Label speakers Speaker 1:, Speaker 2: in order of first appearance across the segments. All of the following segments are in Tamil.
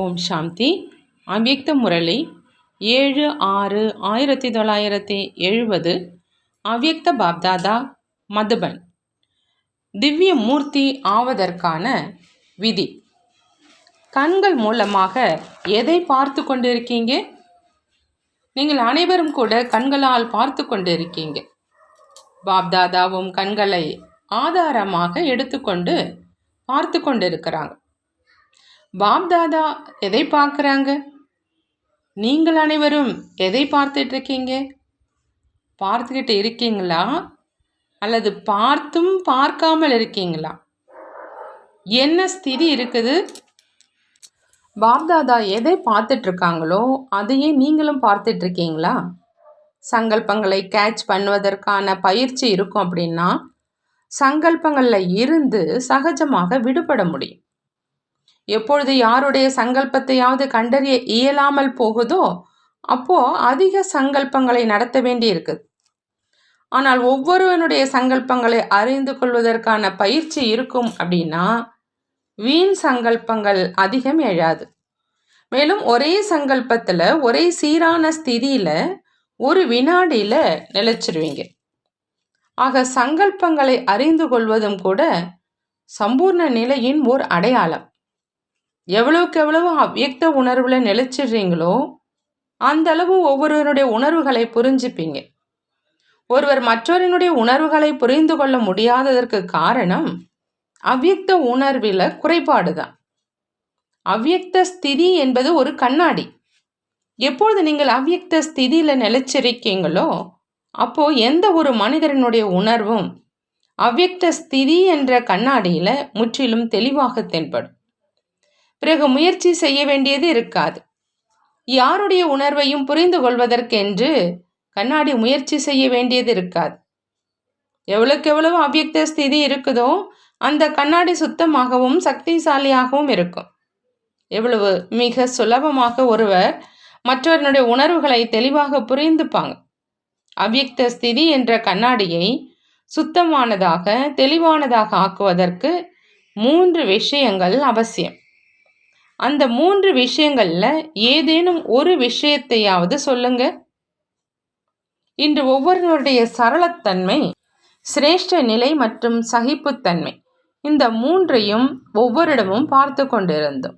Speaker 1: ஓம் சாந்தி. அவ்யக்த முரளி. ஏழு ஆறு ஆயிரத்தி தொள்ளாயிரத்தி எழுபது. அவ்யக்த பாப்தாதா மதுபன். திவ்ய மூர்த்தி ஆவதற்கான விதி. கண்கள் மூலமாக எதை பார்த்து கொண்டிருக்கீங்க? நீங்கள் அனைவரும் கூட கண்களால் பார்த்து கொண்டிருக்கீங்க. பாப்தாதாவும் கண்களை ஆதாரமாக எடுத்துக்கொண்டு பார்த்து கொண்டிருக்கிறாங்க. பாப்தாதா எதை பார்க்குறாங்க? நீங்கள் அனைவரும் எதை பார்த்துட்டு இருக்கீங்க பார்த்துக்கிட்டு இருக்கீங்களா? அல்லது பார்த்தும் பார்க்காமல் இருக்கீங்களா? என்ன ஸ்திதி இருக்குது? பாப்தாதா எதை பார்த்துட்ருக்காங்களோ அதையே நீங்களும் பார்த்துட்டு இருக்கீங்களா சங்கல்பங்களை கேட்ச் பண்ணுவதற்கான பயிற்சி இருக்கும் அப்படின்னா சங்கல்பங்களில் இருந்து சகஜமாக விடுபட முடியும். எப்பொழுது யாருடைய சங்கல்பத்தையாவது கண்டறிய இயலாமல் போகுதோ அப்போ அதிக சங்கல்பங்களை நடத்த வேண்டி இருக்குது ஆனால் ஒவ்வொருவனுடைய சங்கல்பங்களை அறிந்து கொள்வதற்கான பயிற்சி இருக்கும் அப்படின்னா வீண் சங்கல்பங்கள் அதிகம் எழாது. மேலும் ஒரே சங்கல்பத்தில் ஒரே சீரான ஸ்திதியில் ஒரு வினாடியில் நிலைச்சிருவீங்க. ஆக சங்கல்பங்களை அறிந்து கொள்வதும் கூட சம்பூர்ண நிலையின் ஓர் அடையாளம். எவ்வளவுக்கு எவ்வளவு அவ்வியக்த உணர்வில் நிலைச்சிடுறீங்களோ அந்த அளவு ஒவ்வொருவருடைய உணர்வுகளை புரிஞ்சுப்பீங்க. ஒருவர் மற்றவரினுடைய உணர்வுகளை புரிந்து கொள்ள முடியாததற்கு காரணம் அவ்வியக்த உணர்வில் குறைபாடு தான். அவ்வியக்த ஸ்திதி என்பது ஒரு கண்ணாடி. எப்பொழுது நீங்கள் அவ்வியக்த ஸ்திதியில் நிலைச்சிருக்கீங்களோ அப்போ எந்த ஒரு மனிதனுடைய உணர்வும் அவ்வியக்த ஸ்திதி என்ற கண்ணாடியில் முற்றிலும் தெளிவாக தென்படும். பிறகு முயற்சி செய்ய வேண்டியது இருக்காது. யாருடைய உணர்வையும் புரிந்து கொள்வதற்கென்று கண்ணாடி முயற்சி செய்ய வேண்டியது இருக்காது. எவ்வளவுக்கு எவ்வளவு அவ்வியக்த ஸ்திதி இருக்குதோ அந்த கண்ணாடி சுத்தமாகவும் சக்திசாலியாகவும் இருக்கும். எவ்வளவு மிக சுலபமாக ஒருவர் மற்றவர்களுடைய உணர்வுகளை தெளிவாக புரிந்துப்பாங்க. அவ்வியக்த ஸ்திதி என்ற கண்ணாடியை சுத்தமானதாக தெளிவானதாக ஆக்குவதற்கு மூன்று விஷயங்கள் அவசியம். அந்த மூன்று விஷயங்களில் ஏதேனும் ஒரு விஷயத்தையாவது சொல்லுங்க. இன்று ஒவ்வொருவருடைய சரளத்தன்மை சிரேஷ்ட நிலை மற்றும் சகிப்புத்தன்மை இந்த மூன்றையும் ஒவ்வொருடமும் பார்த்து கொண்டிருந்தோம்.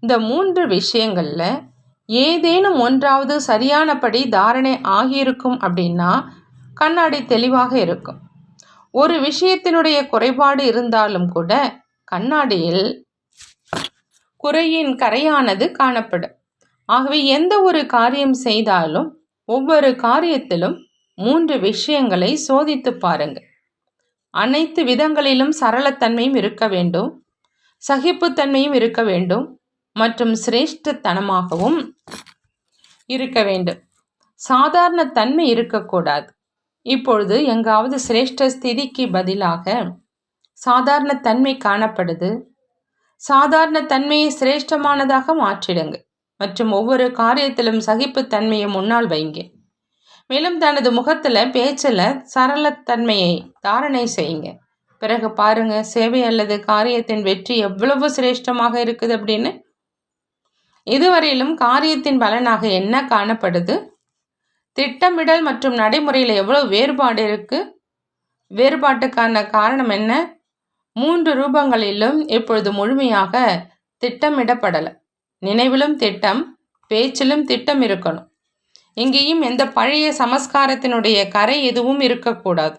Speaker 1: இந்த மூன்று விஷயங்களில் ஏதேனும் ஒன்றாவது சரியானபடி தாரணை ஆகியிருக்கும் அப்படின்னா கண்ணாடி தெளிவாக இருக்கும். ஒரு விஷயத்தினுடைய குறைபாடு இருந்தாலும் கூட கண்ணாடியில் குறையின் கரையானது காணப்படும். ஆகவே எந்த ஒரு காரியம் செய்தாலும் ஒவ்வொரு காரியத்திலும் மூன்று விஷயங்களை சோதித்து பாருங்கள். அனைத்து விதங்களிலும் சரளத்தன்மையும் இருக்க வேண்டும் சகிப்புத்தன்மையும் இருக்க வேண்டும் மற்றும் சிரேஷ்டத்தனமாகவும் இருக்க வேண்டும். சாதாரண தன்மை இருக்கக்கூடாது. இப்பொழுது எங்காவது சிரேஷ்ட ஸ்திதிக்கு பதிலாக சாதாரண தன்மை காணப்படுது. சாதாரண தன்மையை சிரேஷ்டமானதாக மாற்றிடுங்க மற்றும் ஒவ்வொரு காரியத்திலும் சகிப்புத்தன்மையை முன்னால் வைங்க. மேலும் தனது முகத்தில் பேச்சில் சரளத்தன்மையை தாரணை செய்யுங்க. பிறகு பாருங்க சேவை அல்லது காரியத்தின் வெற்றி எவ்வளவு சிரேஷ்டமாக இருக்குது அப்படின்னு. இதுவரையிலும் காரியத்தின் பலனாக என்ன காணப்படுது? திட்டமிடல் மற்றும் நடைமுறையில் எவ்வளோ வேறுபாடு இருக்குது வேறுபாட்டுக்கான காரணம் என்ன? மூன்று ரூபங்களிலும் இப்பொழுது முழுமையாக திட்டமிடப்படலை. நினைவிலும் திட்டம் பேச்சிலும் திட்டம் இருக்கணும். இங்கேயும் எந்த பழைய சமஸ்காரத்தினுடைய கரை எதுவும் இருக்கக்கூடாது.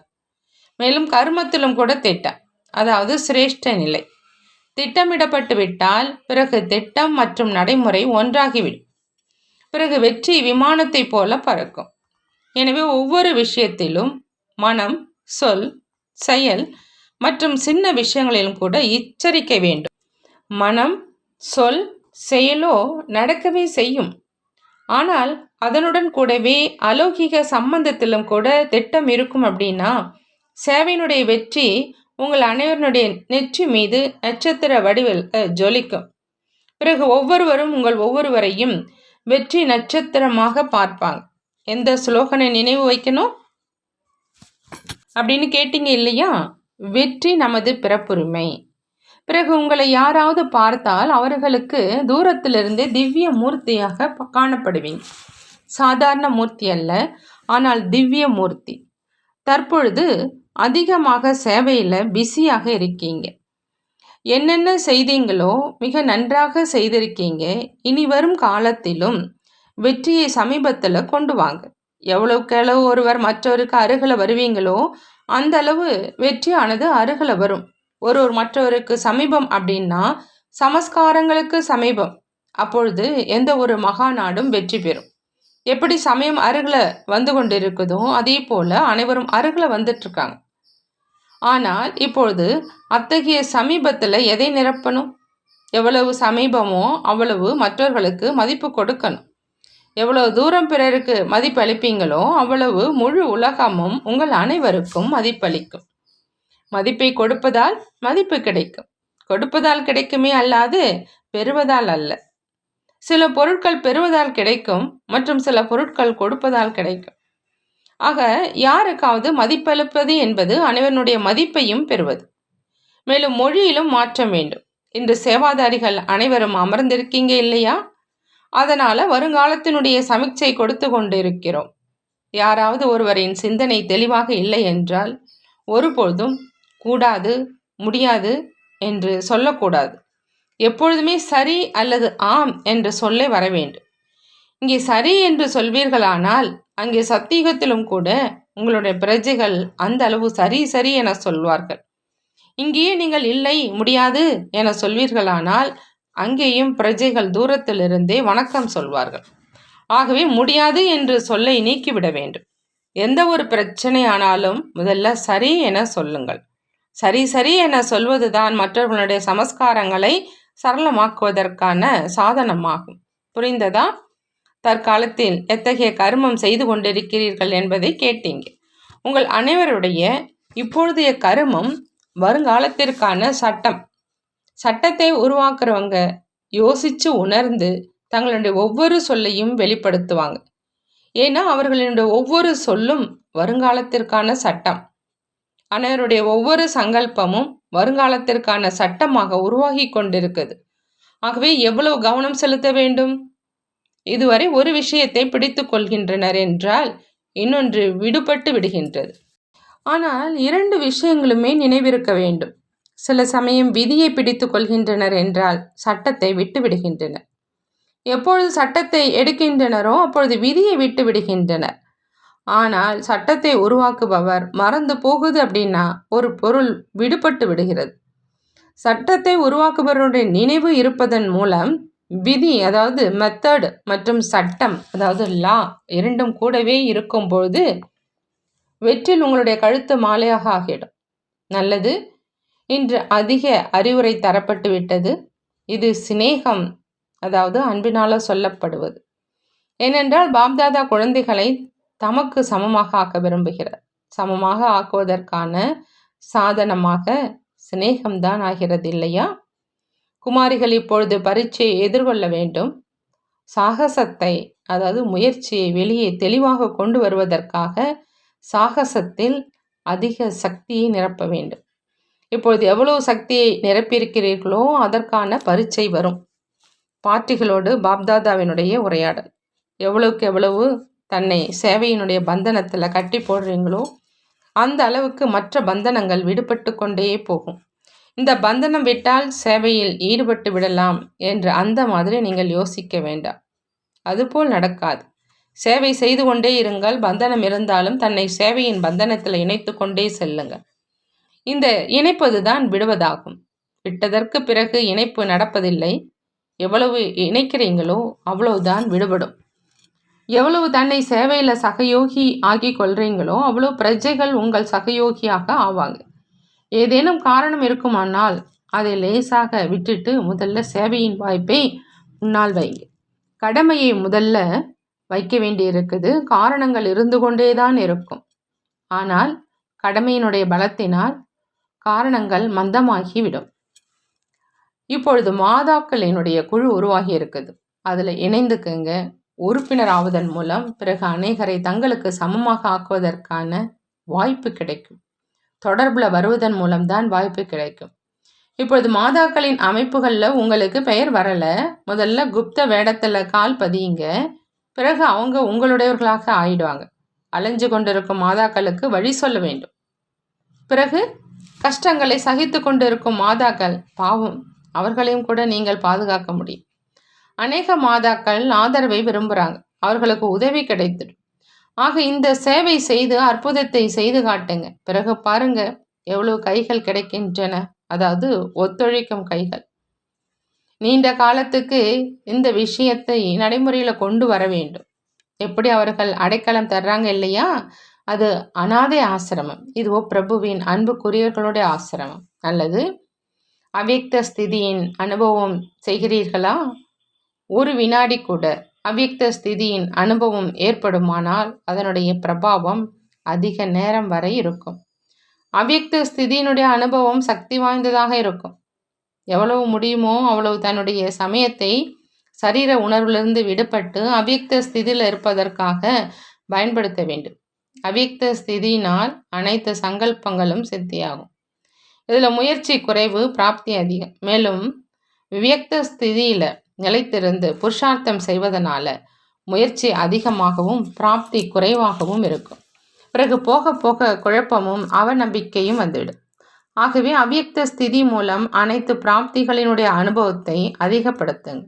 Speaker 1: மேலும் கருமத்திலும் கூட திட்டம் அதாவது சிரேஷ்ட நிலை. திட்டமிடப்பட்டு விட்டால் பிறகு திட்டம் மற்றும் நடைமுறை ஒன்றாகிவிடும். பிறகு வெற்றி விமானத்தை போல பறக்கும். எனவே ஒவ்வொரு விஷயத்திலும் மனம் சொல் செயல் மற்றும் சின்ன விஷயங்களிலும் கூட எச்சரிக்க வேண்டும். மனம் சொல் செயலோ நடக்கவே செய்யும். ஆனால் அதனுடன் கூடவே அலௌகிக சம்பந்தத்திலும் கூட திட்டம் இருக்கும் அப்படின்னா சேவையினுடைய வெற்றி உங்கள் அனைவருடைய நெற்றி மீது நட்சத்திர வடிவில் ஜொலிக்கும். பிறகு ஒவ்வொருவரும் உங்கள் ஒவ்வொருவரையும் வெற்றி நட்சத்திரமாக பார்ப்பாங்க. எந்த ஸ்லோகனை நினைவு வைக்கணும்? அப்படின்னு கேட்டீங்க இல்லையா? வெற்றி நமது பிறப்புரிமை. பிறகு உங்களை யாராவது பார்த்தால் அவர்களுக்கு தூரத்திலிருந்து திவ்ய மூர்த்தியாக காணப்படுவீங்க. சாதாரண மூர்த்தி அல்ல ஆனால் திவ்ய மூர்த்தி. தற்பொழுது அதிகமாக சேவையில் பிஸியாக இருக்கீங்க. என்னென்ன செய்தீங்களோ மிக நன்றாக செய்திருக்கீங்க. இனி வரும் காலத்திலும் வெற்றியை சமீபத்தில் கொண்டு வாங்க. எவ்வளவுக்கு ஒருவர் மற்றவருக்கு அருகில் வருவீங்களோ அந்த அளவு வெற்றியானது அருகில் வரும். ஒருவர் மற்றவருக்கு சமீபம் அப்படின்னா சமஸ்காரங்களுக்கு சமீபம். அப்பொழுது எந்த ஒரு மகாநாடும் வெற்றி பெறும். எப்படி சமயம் அருகில் வந்து கொண்டு இருக்குதோ அதே போல் அனைவரும் அருகில் வந்துட்டுருக்காங்க. ஆனால் இப்பொழுது அத்தகைய சமீபத்தில் எதை நிரப்பணும்? எவ்வளவு சமீபமோ அவ்வளவு மற்றவர்களுக்கு மதிப்பு கொடுக்கணும். எவ்வளவு தூரம் பிறருக்கு மதிப்பளிப்பீங்களோ அவ்வளவு முழு உலகமும் உங்கள் அனைவருக்கும் மதிப்பளிக்கும். மதிப்பை கொடுப்பதால் மதிப்பு கிடைக்கும். கொடுப்பதால் கிடைக்குமே அல்லாது பெறுவதால் அல்ல. சில பொருட்கள் பெறுவதால் கிடைக்கும் மற்றும் சில பொருட்கள் கொடுப்பதால் கிடைக்கும். ஆக யாருக்காவது மதிப்பளிப்பது என்பது அனைவனுடைய மதிப்பையும் பெறுவது. மேலும் மொழியிலும் மாற்றம் வேண்டும். இன்று சேவாதாரிகள் அனைவரும் அமர்ந்திருக்கீங்க இல்லையா? அதனால் வருங்காலத்தினுடைய சமிக்சை கொடுத்து கொண்டிருக்கிறோம். யாராவது ஒருவரின் சிந்தனை தெளிவாக இல்லை என்றால் ஒருபொழுதும் கூடாது முடியாது என்று சொல்லக்கூடாது. எப்பொழுதுமே சரி அல்லது ஆம் என்று சொல்லே வர வேண்டும். இங்கே சரி என்று சொல்வீர்களானால் அங்கே சத்தியுகத்திலும் கூட உங்களுடைய பிரஜைகள் அந்த அளவு சரி சரி என சொல்வார்கள். இங்கேயே நீங்கள் இல்லை முடியாது என சொல்வீர்களானால் அங்கேயும் பிரஜைகள் தூரத்திலிருந்தே வணக்கம் சொல்வார்கள். ஆகவே முடியாது என்று சொல்லை நீக்கிவிட வேண்டும். எந்த ஒரு பிரச்சனையானாலும் முதல்ல சரி என சொல்லுங்கள். சரி சரி என சொல்வதுதான் மற்றவர்களுடைய சமஸ்காரங்களை சரளமாக்குவதற்கான சாதனமாகும். புரிந்ததா? தற்காலத்தில் எத்தகைய கர்மம் செய்து கொண்டிருக்கிறீர்கள் என்பதை கேட்டீங்க. உங்கள் அனைவருடைய இப்பொழுதைய கருமம் வருங்காலத்திற்கான சட்டம். சட்டத்தை உருவாக்குறவங்க யோசிச்சு உணர்ந்து தங்களுடைய ஒவ்வொரு சொல்லையும் வெளிப்படுத்துவாங்க. ஏன்னா அவர்களுடைய ஒவ்வொரு சொல்லும் வருங்காலத்திற்கான சட்டம். அனைவருடைய ஒவ்வொரு சங்கல்பமும் வருங்காலத்திற்கான சட்டமாக உருவாகி கொண்டிருக்குது. ஆகவே எவ்வளவு கவனம் செலுத்த வேண்டும்? இதுவரை ஒரு விஷயத்தை பிடித்து கொள்கின்றனர் என்றால் இன்னொன்று விடுபட்டு விடுகின்றது. ஆனால் இரண்டு விஷயங்களுமே நினைவிருக்க வேண்டும். சில சமயம் விதியை பிடித்து கொள்கின்றனர் என்றால் சட்டத்தை விட்டு விடுகின்றனர். எப்பொழுது சட்டத்தை எடுக்கின்றனரோ அப்பொழுது விதியை விட்டு விடுகின்றனர். ஆனால் சட்டத்தை உருவாக்குபவர் மறந்து போகுது அப்படின்னா ஒரு பொருள் விடுபட்டு விடுகிறது. சட்டத்தை உருவாக்குபவருடைய நினைவு இருப்பதன் மூலம் விதி அதாவது மெத்தடு மற்றும் சட்டம் அதாவது லா இரண்டும் கூடவே இருக்கும் பொழுது வெற்றில் உங்களுடைய கழுத்து மாலையாக ஆகிடும். நல்லது இன்று அதிக அறிவுரை தரப்பட்டு விட்டது. இது சிநேகம் அதாவது அன்பினால சொல்லப்படுவது. ஏனென்றால் பாப்தாதா குழந்தைகளை தமக்கு சமமாக ஆக்க விரும்புகிறார். சமமாக ஆக்குவதற்கான சாதனமாக சிநேகம்தான் ஆகிறது இல்லையா? குமாரிகள் இப்பொழுது பரீட்சையை எதிர்கொள்ள வேண்டும். சாகசத்தை அதாவது முயற்சியை வெளியே தெளிவாக கொண்டு வருவதற்காக சாகசத்தில் அதிக சக்தியை நிரப்ப வேண்டும். இப்பொழுது எவ்வளவு சக்தியை நிரப்பியிருக்கிறீர்களோ அதற்கான பரீட்சை வரும். பாட்டிகளோடு பாப்தாதாவினுடைய உரையாடல். எவ்வளவுக்கு எவ்வளவு தன்னை சேவையினுடைய பந்தனத்தில் கட்டி போடுறீங்களோ அந்த அளவுக்கு மற்ற பந்தனங்கள் விடுபட்டு கொண்டே போகும். இந்த பந்தனம் விட்டால் சேவையில் ஈடுபட்டு விடலாம் என்று அந்த மாதிரி நீங்கள் யோசிக்க வேண்டாம். அதுபோல் நடக்காது. சேவை செய்து கொண்டே இருங்கள். பந்தனம் இருந்தாலும் தன்னை சேவையின் பந்தனத்தில் இணைத்து கொண்டே செல்லுங்கள். இந்த இணைப்பது தான் விடுவதாகும். விட்டதற்கு பிறகு இணைப்பு நடப்பதில்லை. எவ்வளவு இணைக்கிறீங்களோ அவ்வளவுதான் விடுபடும். எவ்வளவு தன்னை சேவையில் சகயோகி ஆக்கி கொள்றீங்களோ அவ்வளோ பிரஜைகள் உங்கள் சகயோகியாக ஆவாங்க. ஏதேனும் காரணம் இருக்குமானால் அதை லேசாக விட்டுட்டு முதல்ல சேவையின் வாய்ப்பை முன்னால் வைங்க. கடமையை முதல்ல வைக்க வேண்டியிருக்குது. காரணங்கள் இருந்து கொண்டே தான் இருக்கும். ஆனால் கடமையினுடைய பலத்தினால் காரணங்கள் மந்தமாகிவிடும். இப்பொழுது மாதாக்களினுடைய குழு உருவாகி இருக்குது அதில் இணைந்துக்குங்க. உறுப்பினர் ஆவதன் மூலம் பிறகு அநேகரை தங்களுக்கு சமமாக ஆக்குவதற்கான வாய்ப்பு கிடைக்கும். தொடர்பில் வருவதன் மூலம்தான் வாய்ப்பு கிடைக்கும். இப்பொழுது மாதாக்களின் அமைப்புகளில் உங்களுக்கு பெயர் வரலை. முதல்ல குப்த வேடத்தில் கால் பதியுங்க. பிறகு அவங்க உங்களுடையவர்களாக ஆயிடுவாங்க. அலைஞ்சு கொண்டிருக்கும் மாதாக்களுக்கு வழி சொல்ல வேண்டும். பிறகு கஷ்டங்களை சகித்து கொண்டிருக்கும் மாதாக்கள் பாவம் அவர்களையும் கூட நீங்கள் பாதுகாக்க முடியும். அநேக மாதாக்கள் ஆதரவை விரும்புகிறாங்க அவர்களுக்கு உதவி கிடைத்துடும் ஆக இந்த சேவை செய்து அற்புதத்தை செய்து காட்டுங்க. பிறகு பாருங்க எவ்வளவு கைகள் கிடைக்கின்றன. அதாவது ஒத்துழைக்கும் கைகள். நீண்ட காலத்துக்கு இந்த விஷயத்தை நடைமுறையில் கொண்டு வர வேண்டும். எப்படி அவர்கள் அடைக்கலம் தர்றாங்க இல்லையா? அது அனாதை ஆசிரமம். இதுவோ பிரபுவின் அன்புக்குரியவர்களுடைய ஆசிரமம். அல்லது அவ்யக்த ஸ்திதியின் அனுபவம் செய்கிறீர்களா? ஒரு வினாடி கூட அவ்யக்த ஸ்திதியின் அனுபவம் ஏற்படுமானால் அதனுடைய பிரபாவம் அதிக நேரம் வரை இருக்கும். அவ்யக்த ஸ்திதியினுடைய அனுபவம் சக்தி வாய்ந்ததாக இருக்கும். எவ்வளவு முடியுமோ அவ்வளவு தன்னுடைய சமயத்தை சரீர உணர்விலிருந்து விடுபட்டு அவ்யக்த ஸ்திதியில் இருப்பதற்காக பயன்படுத்த வேண்டும். அவிக்த ஸ்திதியினால் அனைத்து சங்கல்பங்களும் சித்தியாகும். இதில் முயற்சி குறைவு பிராப்தி அதிகம். மேலும் விவியக்த ஸ்திதியில் நிலைத்திருந்து புருஷார்த்தம் செய்வதனால முயற்சி அதிகமாகவும் பிராப்தி குறைவாகவும் இருக்கும். பிறகு போக போக குழப்பமும் அவநம்பிக்கையும் வந்துவிடும். ஆகவே அவ்வியக்த ஸ்திதி மூலம் அனைத்து பிராப்திகளினுடைய அனுபவத்தை அதிகப்படுத்துங்க.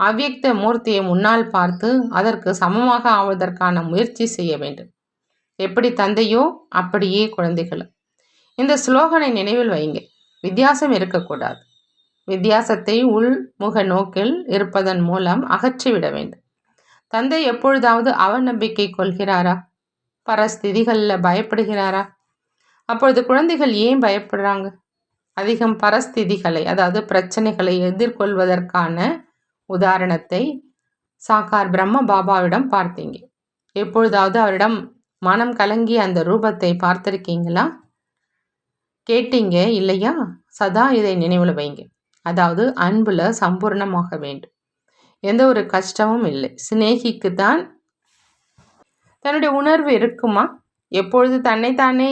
Speaker 1: அவ்வியக்த மூர்த்தியை முன்னால் பார்த்து அதற்கு சமமாக ஆவதற்கான முயற்சி செய்ய வேண்டும். எப்படி தந்தையோ அப்படியே குழந்தைகளும். இந்த ஸ்லோகனை நினைவில் வைங்க. வித்தியாசம் இருக்கக்கூடாது. வித்தியாசத்தை உள்முக நோக்கில் இருப்பதன் மூலம் அகற்றிவிட வேண்டும். தந்தை எப்பொழுதாவது அவநம்பிக்கை கொள்கிறாரா? பரஸ்திதிகளில் பயப்படுகிறாரா? அப்பொழுது குழந்தைகள் ஏன் பயப்படுறாங்க? அதிகம் பரஸ்திதிகளை அதாவது பிரச்சனைகளை எதிர்கொள்வதற்கான உதாரணத்தை சாக்கார் பிரம்ம பாபாவிடம் பார்த்தீங்க. எப்பொழுதாவது அவரிடம் மனம் கலங்கி அந்த ரூபத்தை பார்த்திருக்கீங்களா? கேட்டீங்க இல்லையா? சதா இதை நினைவில் வைங்க. அதாவது அன்பில் சம்பூர்ணமாக வேண்டும். எந்த ஒரு கஷ்டமும் இல்லை. சிநேகிக்கு தான் தன்னுடைய உணர்வு இருக்குமா? எப்பொழுது தன்னைத்தானே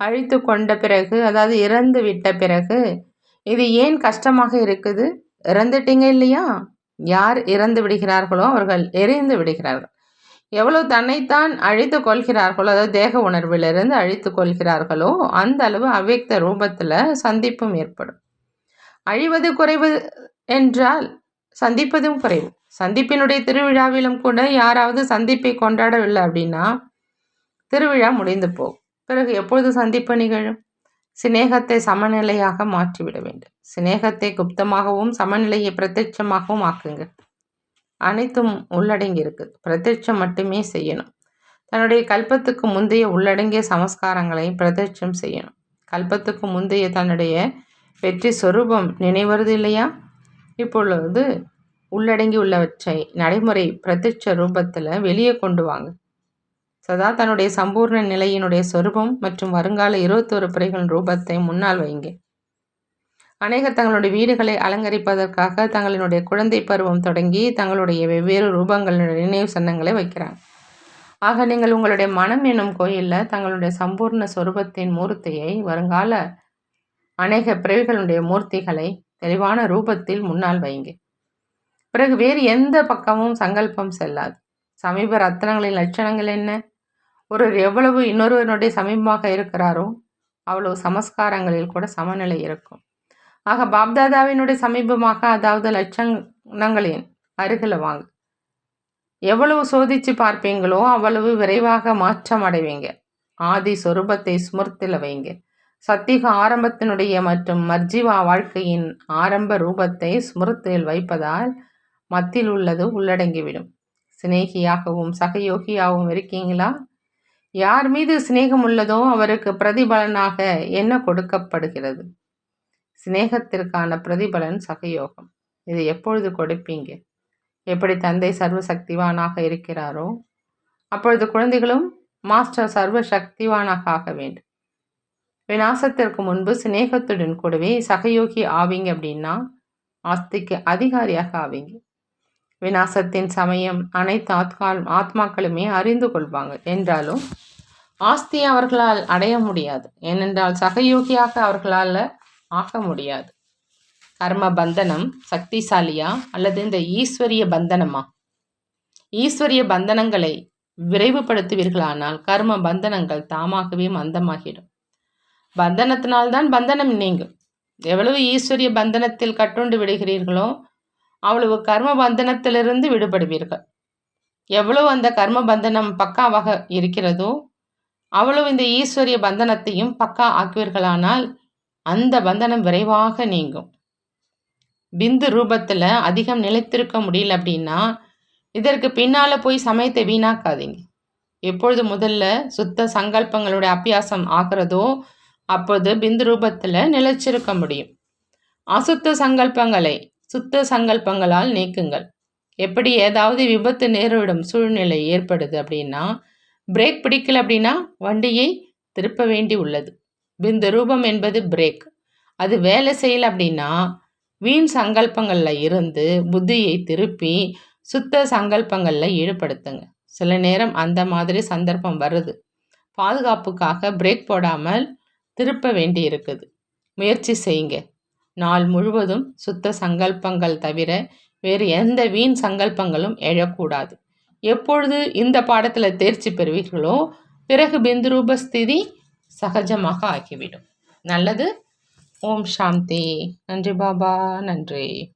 Speaker 1: அழித்து கொண்ட பிறகு அதாவது இறந்து விட்ட பிறகு இது ஏன் கஷ்டமாக இருக்குது? இறந்துட்டீங்க இல்லையா? யார் இறந்து விடுகிறார்களோ அவர்கள் எரிந்து விடுகிறார்கள். எவ்வளவு தன்னைத்தான் அழித்து கொள்கிறார்களோ அதாவது தேக உணர்விலிருந்து அழித்து கொள்கிறார்களோ அந்த அளவு அவ்யக்த ரூபத்தில் சந்திப்பும் ஏற்படும். அழிவது குறைவு என்றால் சந்திப்பதும் குறைவு. சந்திப்பினுடைய திருவிழாவிலும் கூட யாராவது சந்திப்பை கொண்டாடவில்லை அப்படின்னா திருவிழா முடிந்து போகும். பிறகு எப்பொழுது சந்திப்பு நிகழும்? சிநேகத்தை சமநிலையாக மாற்றிவிட வேண்டும். சிநேகத்தை குப்தமாகவும் சமநிலையை பிரத்யட்சமாகவும் ஆக்குங்கள். அனைத்தும் உள்ளடங்கியிருக்கு. பிரத்யட்சம் மட்டுமே செய்யணும். தன்னுடைய கல்பத்துக்கு முந்தைய உள்ளடங்கிய சமஸ்காரங்களை பிரத்யட்சம் செய்யணும். கல்பத்துக்கு முந்தைய தன்னுடைய வெற்றி சொரூபம் நினைவருது இல்லையா? இப்பொழுது உள்ளடங்கி உள்ளவற்றை நடைமுறை பிரத்யட்ச ரூபத்தில் வெளியே கொண்டு வாங்க. சதா தன்னுடைய சம்பூர்ண நிலையினுடைய சொரூபம் மற்றும் வருங்கால இருபத்தோரு பிறைகளின் ரூபத்தை முன்னால் வைங்க அநேகர் தங்களுடைய வீடுகளை அலங்கரிப்பதற்காக தங்களினுடைய குழந்தை பருவம் தொடங்கி தங்களுடைய வெவ்வேறு ரூபங்களுடைய நினைவு சன்னங்களை வைக்கிறாங்க ஆக நீங்கள் உங்களுடைய மனம் என்னும் கோயிலில் தங்களுடைய சம்பூர்ண சொரூபத்தின் மூர்த்தியை வருங்கால அநேக பிறவிகளுடைய மூர்த்திகளை தெளிவான ரூபத்தில் முன்னால் வைங்க. பிறகு வேறு எந்த பக்கமும் சங்கல்பம் செல்லாது. சமீப ரத்தனங்களின் லட்சணங்கள் என்ன? ஒருவர் எவ்வளவு இன்னொருவனுடைய சமீபமாக இருக்கிறாரோ அவ்வளவு சமஸ்காரங்களில் கூட சமநிலை இருக்கும். ஆக பாப்தாதாவினுடைய சமீபமாக அதாவது லட்சணங்களின் அருகில் வாங்க. எவ்வளவு சோதிச்சு பார்ப்பீங்களோ அவ்வளவு விரைவாக மாற்றம் அடைவீங்க. ஆதி சொரூபத்தை ஸ்மிருத்தில் வைங்க. சத்திக ஆரம்பத்தினுடைய மற்றும் மர்ஜிவா வாழ்க்கையின் ஆரம்ப ரூபத்தை ஸ்மிருத்தில் வைப்பதால் மத்தியில் உள்ளது உள்ளடங்கிவிடும். சிநேகியாகவும் சகயோகியாகவும் இருக்கீங்களா? யார் மீது சிநேகம் உள்ளதோ அவருக்கு பிரதிபலனாக என்ன கொடுக்கப்படுகிறது? சிநேகத்திற்கான பிரதிபலன் சகயோகம். இது எப்பொழுது கொடுப்பீங்க? எப்படி தந்தை சர்வ சக்திவானாக இருக்கிறாரோ அப்பொழுது குழந்தைகளும் மாஸ்டர் சர்வ சக்திவானாக ஆக வேண்டும். விநாசத்திற்கு முன்பு சிநேகத்துடன் கூடவே சகயோகி ஆவீங்க அப்படின்னா ஆஸ்திக்கு அதிகாரியாக ஆவீங்க. விநாசத்தின் சமயம் அனைத்து ஆத்கால் ஆத்மாக்களுமே அறிந்து கொள்வாங்க. என்றாலும் ஆஸ்தியை அவர்களால் அடைய முடியாது. ஏனென்றால் சகயோகியாக அவர்களால் ஆக முடியாது. கர்ம பந்தனம் சக்திசாலியா அல்லது இந்த ஈஸ்வரிய பந்தனமா? ஈஸ்வரிய பந்தனங்களை விரைவுபடுத்துவீர்களானால் கர்ம பந்தனங்கள் தாமாகவே மந்தமாகிடும். பந்தனத்தினால்தான் பந்தனம் நீங்கும். எவ்வளவு ஈஸ்வரிய பந்தனத்தில் கட்டுண்டு விடுகிறீர்களோ அவ்வளவு கர்ம பந்தனத்திலிருந்து விடுபடுவீர்கள். எவ்வளவு அந்த கர்ம பந்தனம் பக்காவாக இருக்கிறதோ அவ்வளவு இந்த ஈஸ்வரிய பந்தனத்தையும் பக்கா ஆக்குவீர்களானால் அந்த பந்தனம் விரைவாக நீங்கும். பிந்து ரூபத்தில் அதிகம் நிலைத்திருக்க முடியல அப்படின்னா இதற்கு பின்னால் போய் சமயத்தை வீணாக்காதீங்க. எப்பொழுது முதல்ல சுத்த சங்கல்பங்களுடைய அபியாசம் ஆகிறதோ அப்போது பிந்து ரூபத்தில் நிலைச்சிருக்க முடியும். அசுத்த சங்கல்பங்களை சுத்த சங்கல்பங்களால் நீக்குங்கள். எப்படி ஏதாவது விபத்து நேரிடும் சூழ்நிலை ஏற்படுது அப்படின்னா பிரேக் பிடிக்கல அப்படின்னா வண்டியை திருப்ப வேண்டி உள்ளது. பிந்து ரூபம் என்பது பிரேக் அது வேலை செய்யலை அப்படின்னா வீண் சங்கல்பங்களில் இருந்து புத்தியை திருப்பி சுத்த சங்கல்பங்களில் ஈடுபடுத்துங்க. சில நேரம் அந்த மாதிரி சந்தர்ப்பம் வருது. பாதுகாப்புக்காக பிரேக் போடாமல் திருப்ப வேண்டி இருக்குது முயற்சி செய்யுங்க. நாள் முழுவதும் சுத்த சங்கல்பங்கள் தவிர வேறு எந்த வீண் சங்கல்பங்களும் எழக்கூடாது. எப்பொழுது இந்த பாடத்தில் தேர்ச்சி பெறுவீர்களோ பிறகு பிந்துரூப ஸ்திதி சகஜமாக ஆகிவிடும். நல்லது. ஓம் சாந்தி. நன்றி பாபா. நன்றி.